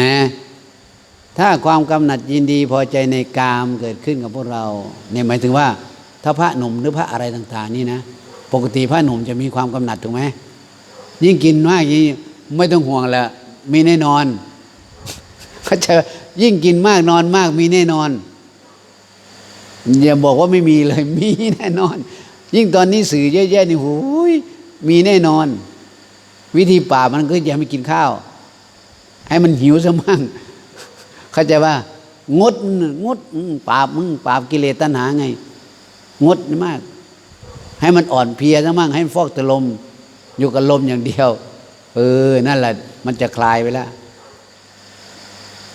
นะถ้าความกำหนัดยินดีพอใจในกามเกิดขึ้นกับพวกเราเนี่ยหมายถึงว่า ถ้าพระหนุ่มหรือพระอะไรต่าง ๆ นี่นะ ปกติพระหนุ่มจะมีความกำหนัดถูกไหมยิ่งกินมากยิ่งไม่ต้องห่วงแล้วมีแน่นอนเขาจะยิ่งกินมากนอนมากมีแน่นอน อย่าบอกว่าไม่มีเลยมีแน่นอน ยิ่งตอนนี้สื่อเยอะแยะนี่หูยมีแน่นอน วิธีป่ามันก็อย่าไม่กินข้าว ให้มันหิวซะมั่งเข้าใจว่างดงดปราบมึงปราบกิเลสตัณหาไง งดมาก ให้มันอ่อนเพลียซะมั่งให้มันฟอกแต่ลม อยู่กับลมอย่างเดียว เออ นั่นแหละ มันจะคลายไปแล้ว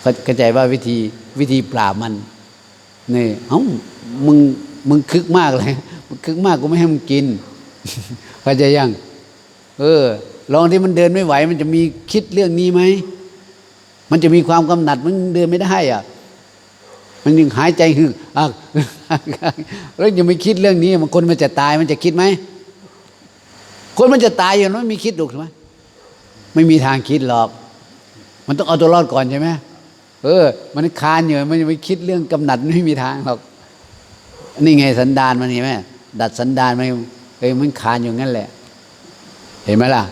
เข้าเข้าใจว่าวิธีวิธีปราบมันนี่เอ้ามึงมึงคึกมากเลยมึงคึกมากกูไม่ให้มึงกินเข้าใจยัง เออลองที่มันเดินไม่ไหว มันจะมีคิดเรื่องนี้ไหม มันจะมีความกำหนัดมันเดินไม่ได้อะมันยังหายใจหึกอักแล้วยังไม่คิดเรื่องนี้มันคนมันจะตายมันจะคิดไหมคนมันจะตายอยู่นั้นไม่มีคิดหรอกใช่ไหมไม่มีทางคิดหรอก มันต้องเอาตัวรอดก่อนใช่ไหมเออ มันคานอยู่มันยังไม่คิดเรื่องกำหนัดไม่มีทางหรอกนี่ไงสันดานมันเห็นไหมดัดสันดานมันเอ้ยมันคานอยู่งั้นแหละ เห็นไหมล่ะ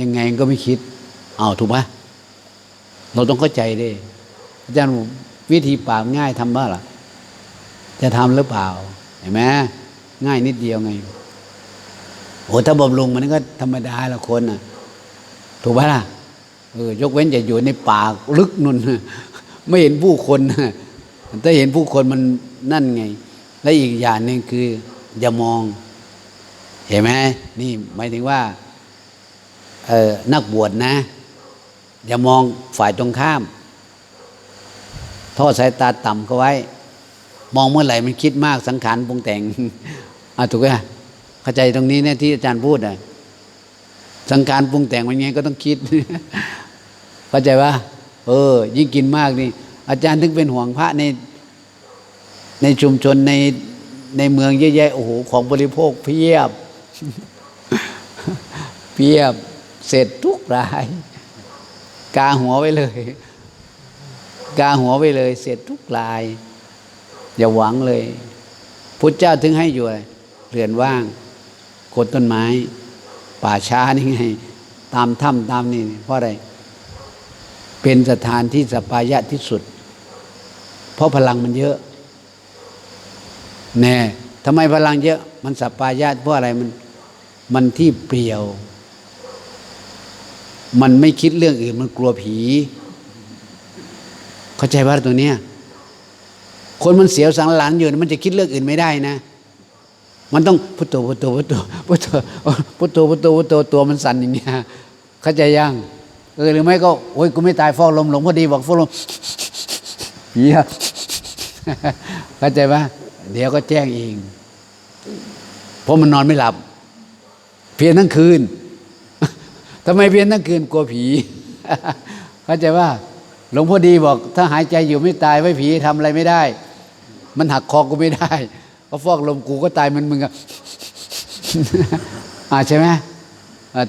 ยังไงก็ไม่คิด เอาถูกไหม เราต้องเข้าใจดิอาจารย์วิธีปราบง่ายทำบ้าล่ะ จะทำหรือเปล่า เห็นไหมง่ายนิดเดียวไงโอ้ถ้าบำรุงมันก็ธรรมดาละคนน่ะ ถูกไหมล่ะเออยกเว้นจะอยู่ในป่าลึกนุ่นไม่เห็นผู้คนถ้าเห็นผู้คนมันนั่นไง และอีกอย่างหนึ่งคือ อย่ามอง เห็นไหมนี่หมายถึงว่า เออนักบวชนะ อย่ามองฝ่ายตรงข้าม ทอดสายตาต่ำเขาไว้ มองเมื่อไหร่มันคิดมากสังขารปรุงแต่งอะถูกไหมเข้าใจตรงนี้เนี่ยที่อาจารย์พูดอะสังขารปรุงแต่งมันไงก็ต้องคิด เข้าใจว่า เออ ยิ่งกินมากนี่ อาจารย์ถึงเป็นห่วงพระใน ในชุมชนในในเมืองเยอะแยะโอ้โหของบริโภคเพียบ เพียบเสร็จทุกราย กาหัวไว้เลย กาหัวไว้เลย เสร็จทุกราย อย่าหวังเลยพุทธเจ้าถึงให้อยู่เรือนว่างโคนต้นไม้ ป่าช้านี่ไง ตามถ้ำตามนี่เพราะอะไร เป็นสถานที่สปายะที่สุด เพราะพลังมันเยอะแน่ทำไมพลังเยอะ มันสปายะเพราะอะไรมันมันที่เปลี่ยว มันไม่คิดเรื่องอื่นมันกลัวผี เข้าใจว่าตัวเนี้ยคนมันเสียวสังหลังอยู่มันจะคิดเรื่องอื่นไม่ได้นะ มันต้องพุทโธพุทโธพุทโธพุทโธพุทโธพุทโธพุทโธตัวมันสั่นอย่างเงี้ยเข้าใจยังเออหรือไม่ก็โอ้ยกูไม่ตายฟอกลมหลงพอดีบอกฟอกลมเหี้ยเข้าใจปะเดี๋ยวก็แจ้งเอง เพราะมันนอนไม่หลับ เพียนทั้งคืน ทำไมเพียนทั้งคืนกลัวผี เข้าใจว่า หลวงพ่อดีบอก ถ้าหายใจอยู่ไม่ตายไว้ผีทำอะไรไม่ได้ มันหักคอกูไม่ได้ก็ฟอกลมกูก็ตายมันมึงอะอ่าใช่ไหม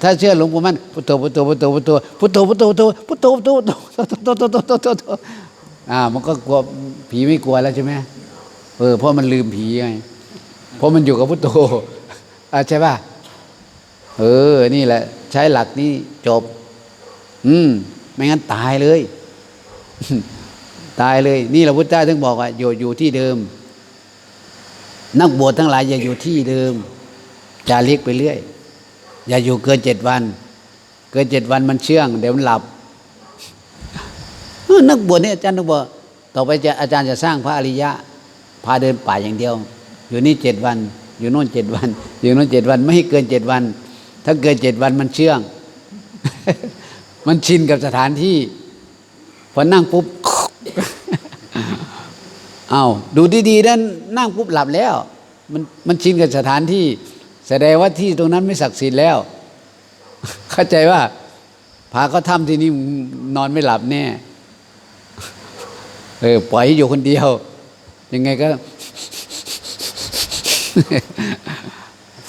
ถ้าเชื่อหลวงปู่มั่นพุทโธพุทโธพุทโธพุทโธพุทโธพุทโธพุทโธพุทโธพุทโธพุทโธพุทโธพุทโธพุทโธพุทโธพุทโธอ่า มันก็กลัวผีไม่กลัวแล้วใช่ไหมเออเพราะมันลืมผีไงเพราะมันอยู่กับพุทโธอ่าใช่ป่ะเออนี่แหละ ใช้หลักนี้จบ อืม ไม่งั้นตายเลย ตายเลย นี่เราพุทธเจ้าถึงบอกว่าอยู่อยู่ที่เดิม นักบวชทั้งหลาย อย่าอยู่ที่เดิมจาเรียกไปเรื่อย อย่าอยู่เกินเจ็ดวัน เกินเจ็ดวันมันเชื่อง เดี๋ยวมันหลับนักบวชเนี่ยอาจารย์ต้องบอกต่อไปจะอาจารย์จะสร้างพระอริยะ พาเดินป่าอย่างเดียว อยู่นี่เจ็ดวัน อยู่โน่นเจ็ดวัน อยู่โน่นเจ็ดวัน ไม่ให้เกินเจ็ดวัน ถ้าเกินเจ็ดวันมันเชื่อง มันชินกับสถานที่ พอนั่งปุ๊บเอาดูดีๆนั้นนั่งปุ๊บหลับแล้ว มันมันชินกับสถานที่ แสดงว่าที่ตรงนั้นไม่ศักดิ์สิทธิ์แล้ว เข้าใจว่าพาเขาทำที่นี่นอนไม่หลับแน่เออปล่อยอยู่คนเดียว ยังไงก็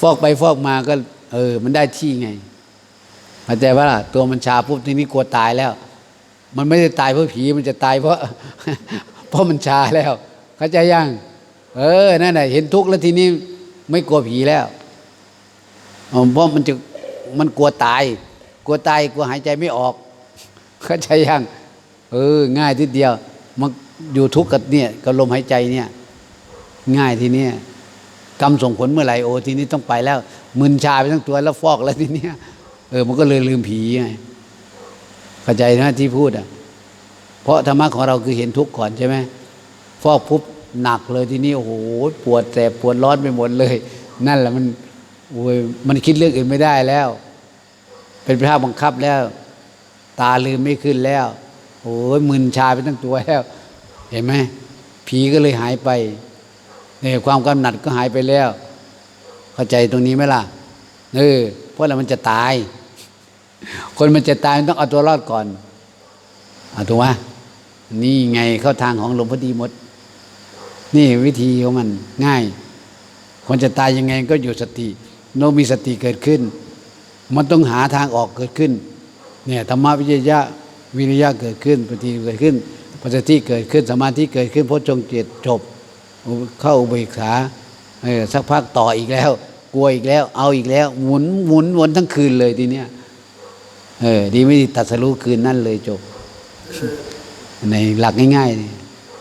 ฟอกไปฟอกมาก็ เออ มันได้ที่ไงเข้าใจว่าตัวมันชาปุ๊บทีนี้กลัวตายแล้ว มันไม่ได้ตายเพราะผีมันจะตายเพราะ เพราะมันชาแล้ว เข้าใจยังเออนั่นแหละเห็นทุกข์แล้วทีนี้ไม่กลัวผีแล้วเพราะมันจะมันกลัวตาย กลัวตายกลัวหายใจไม่ออก เข้าใจยังเออ ง่ายทีเดียวมันอยู่ทุกข์กับเนี่ยกับลมหายใจเนี่ย ง่ายทีเนี้ยกรรมส่งผลเมื่อไหร่โอ้ทีนี้ต้องไปแล้ว มึนชาไปทั้งตัวแล้วฟอกแล้วทีเนี้ยเออ มันก็เลยลืมผีไงเข้าใจนะที่พูดอะ เพราะธรรมะของเราคือเห็นทุกข์ก่อนใช่ไหมฟอกปุ๊บหนักเลยทีนี้โอ้โหปวดแสบปวดร้อนไปหมดเลย นั่นแหละมันโอ้ยมันคิดเรื่องอื่นไม่ได้แล้ว เป็นพระบังคับแล้ว ตาลืมไม่ขึ้นแล้วโอ้ยมึนชาไปทั้งตัวแล้ว เห็นไหมผีก็เลยหายไปเนี่ยความกำหนัดก็หายไปแล้ว เข้าใจตรงนี้ไหมล่ะเออเพราะอะไรมันจะตาย คนมันจะตายมันต้องเอาตัวรอดก่อนเอาถูกไหมนี่ไงเข้าทางของหลวงพ่อดีมด นี่วิธีของมันง่าย คนจะตายยังไงก็อยู่สติโนมีสติเกิดขึ้น มันต้องหาทางออกเกิดขึ้น เนี่ยธรรมะวิจยะวิริยะเกิดขึ้นปฏิเกิดขึ้นปัจจติเกิดขึ้นสมาธิเกิดขึ้นโพชฌงเจตจบเข้าอุเบกขา เออสักพักต่ออีกแล้ว กลัวอีกแล้ว เอาอีกแล้ว หมุนหมุนวนทั้งคืนเลยทีเนี้ยเออดีไม่ดีตัดสรู้คืนนั่นเลยจบ ในหลักง่าย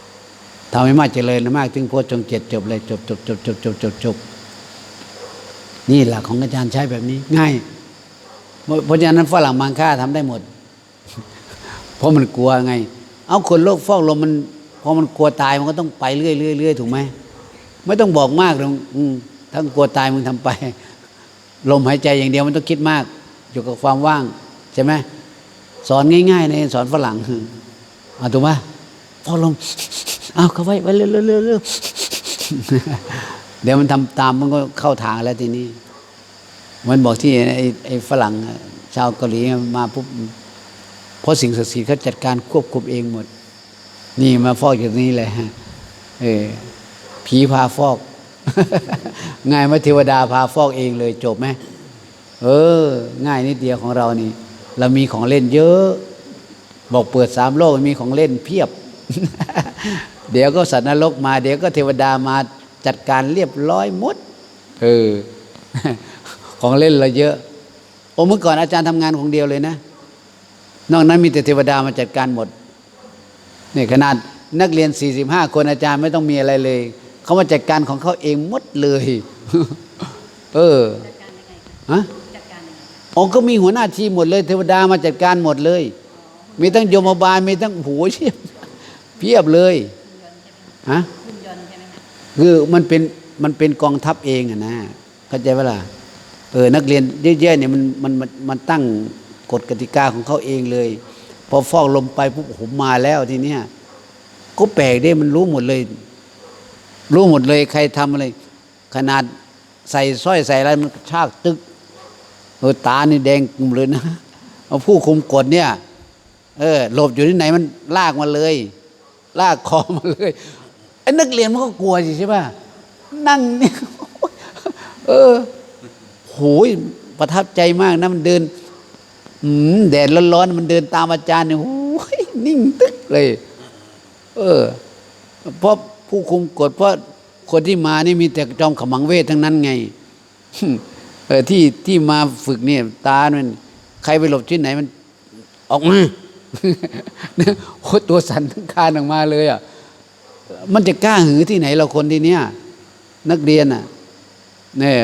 ๆทำให้มากเจริญมาก ถึงโพชฌงเจ็ดจบเลยจบจบจบจบจบจบจบนี่หลักของอาจารย์ใช้แบบนี้ ง่ายเพราะฉะนั้นฝรั่งมังค่าทำได้หมด เพราะมันกลัวไง เอาคนโรคฟอกลมมันพอมันกลัวตายมันก็ต้องไปเรื่อยเรื่อยเรื่อยถูกไหม ไม่ต้องบอกมากหรอกถ้ากลัวตายมึงทำไป ลมหายใจอย่างเดียวมันต้องคิดมาก อยู่กับความว่าง ใช่ไหมสอนง่ายๆในสอนฝรั่งเอาถูกไหมฟอลมเอาเข้าไว้ไว้เร็วเร็วเดี๋ยวมันทำตามมันก็เข้าทางแล้วทีนี้ มันบอกที่ไอ้ไอ้ฝรั่ง ชาวเกาหลีมาปุ๊บเพราะสิ่งศักดิ์สิทธิ์เขาจัดการควบคุมเองหมด นี่มาฟอกอย่างนี้เลยฮะเออ ผีพาฟอกง่ายไหมเทวดาพาฟอกเองเลยจบไหมเออ ง่ายนิดเดียวของเรานี่ เรามีของเล่นเยอะ บอกเปิดสามโลกมีของเล่นเพียบ เดี๋ยวก็สัตว์นรกมา เดี๋ยวก็เทวดามาจัดการเรียบร้อยหมดเออของเล่นเราเยอะโอ้เมื่อก่อนอาจารย์ทำงานของเดียวเลยนะ นอกนั้นมีแต่เทวดามาจัดการหมดนี่ขนาดนักเรียน 45 คนอาจารย์ไม่ต้องมีอะไรเลย เขามาจัดการของเขาเองหมดเลย เออจัดการยังไงคะฮะจัดการยังไงคะอ๋อก็มีหัวหน้าทีมหมดเลย เทวดามาจัดการหมดเลย มีทั้งโยมบาลมีทั้งโหัวเชียบเพียบเลยหุ่นยนต์ใช่ไหมคะฮะหุ่นยนต์ใช่ไหมคะคือมันเป็นมันเป็นกองทัพเองอะนะเข้าใจเวล่ะเออนักเรียนเยอะๆเนี่ยมันมันมันมันตั้งกฎกติกาของเขาเองเลย พอฟอกลมไปปุ๊บผมมาแล้วทีเนี้ยก็แปลกเด้มันรู้หมดเลย รู้หมดเลยใครทำอะไร ขนาดใส่สร้อยใส่อะไรมันชากตึกเออตานี่แดงกลุ่มเลยนะเอาผู้คุมกฎเนี่ย เออหลบอยู่ที่ไหนมันลากมาเลย ลากคอมาเลยไอ้นักเรียนมันก็กลัวสิใช่ป่ะนั่งเนี่ยเออโหยประทับใจมากนะมันเดินอืมแดดร้อนๆมันเดินตามอาจารย์เนี่ยโอ้ยนิ่งตึกเลย เออเพราะ ผู้คุมกฎเพราะคนที่มานี่มีแต่จอมขมังเวททั้งนั้นไงเออที่ที่มาฝึกเนี่ยตามันใครไปหลบที่ไหนมัน ออกมาเนี่ยโคตรตัวสั่นทั้งคานออกมาเลยอะมันจะกล้าหือที่ไหนเราคนที่เนี้ยนักเรียนอะเนี่ย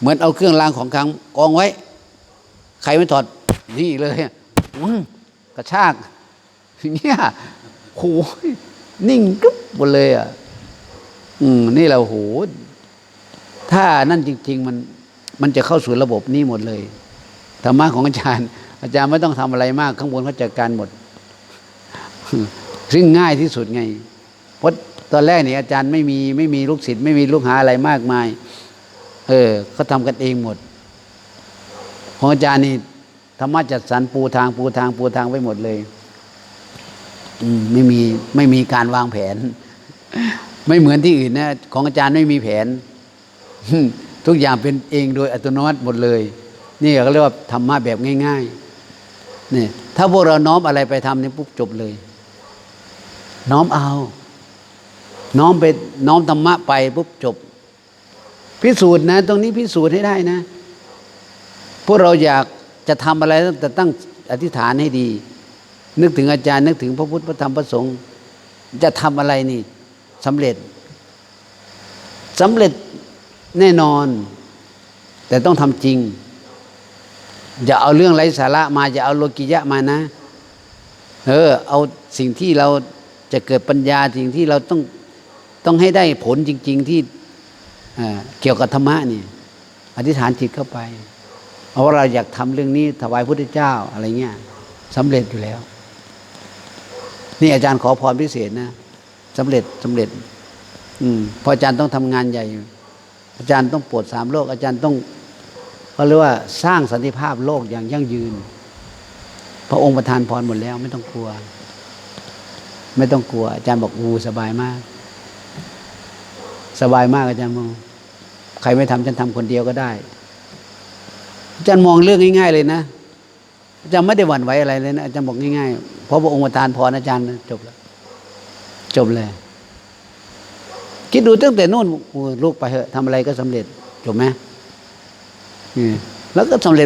เหมือนเอาเครื่องรางของขลังกองไว้ ใครไม่ถอดนี่เลยอะอื้อกระชากอย่างเงี้ยโหย นิ่งกึ๊บหมดเลยอะ อืม นี่เราโห ถ้านั่นจริง ๆ มัน มันจะเข้าสู่ระบบนี้หมดเลยธรรมะของอาจารย์ อาจารย์ไม่ต้องทำอะไรมาก ข้างบนเขาจัดการหมด ซึ่งง่ายที่สุดไงเพราะตอนแรกเนี่ยอาจารย์ไม่มีไม่มีลูกศิษย์ไม่มีลูกหาอะไรมากมาย เออเขาทำกันเองหมด ของอาจารย์นี่ธรรมะจัดสรรปูทางปูทางปูทางไว้หมดเลย ไม่มีไม่มีการวางแผน ไม่เหมือนที่อื่นนะ ของอาจารย์ไม่มีแผน ทุกอย่างเป็นเองโดยอัตโนมัติหมดเลย นี่เขาเรียกว่าธรรมะแบบง่ายๆนี่ถ้าพวกเราน้อมอะไรไปทำเนี่ยปุ๊บจบเลย น้อมเอา น้อมไปน้อมธรรมะไปปุ๊บจบ พิสูจน์นะ ตรงนี้พิสูจน์ให้ได้นะ พวกเราอยากจะทำอะไรแต่ตั้งอธิษฐานให้ดี นึกถึงอาจารย์ นึกถึงพระพุทธพระธรรมพระสงฆ์จะทำอะไรนี่สำเร็จสำเร็จแน่นอน แต่ต้องทำจริง อย่าเอาเรื่องไร้สาระมาอย่าเอาโลกิยะมานะเออเอาสิ่งที่เราจะเกิดปัญญาสิ่งที่เราต้องต้องให้ได้ผลจริง ๆที่เเกี่ยวกับธรรมะนี่อธิษฐานจิตเข้าไป เพราะว่าเราอยากทำเรื่องนี้ถวายพุทธเจ้าอะไรเงี้ยสำเร็จอยู่แล้ว นี่อาจารย์ขอพรพิเศษนะสำเร็จสำเร็จ อืมพออาจารย์ต้องทำงานใหญ่ อาจารย์ต้องปวดสามโลก อาจารย์ต้องเขาเรียกว่าสร้างสันติภาพโลกอย่างยั่งยืน พระองค์ประทานพรหมดแล้ว ไม่ต้องกลัว ไม่ต้องกลัว อาจารย์บอกอูสบายมาก สบายมากอาจารย์มองใครไม่ทำฉันทำคนเดียวก็ได้ อาจารย์มองเรื่องง่าย ๆ เลยนะอาจารย์ไม่ได้หวั่นไหวอะไรเลยนะอาจารย์บอกง่าย ๆ เพราะพระองค์ประทานพรอาจารย์จบแล้ว จบเลยคิดดูตั้งแต่นู่นลูกไปเถอะทำอะไรก็สำเร็จจบไหมแล้วก็สำเร็จ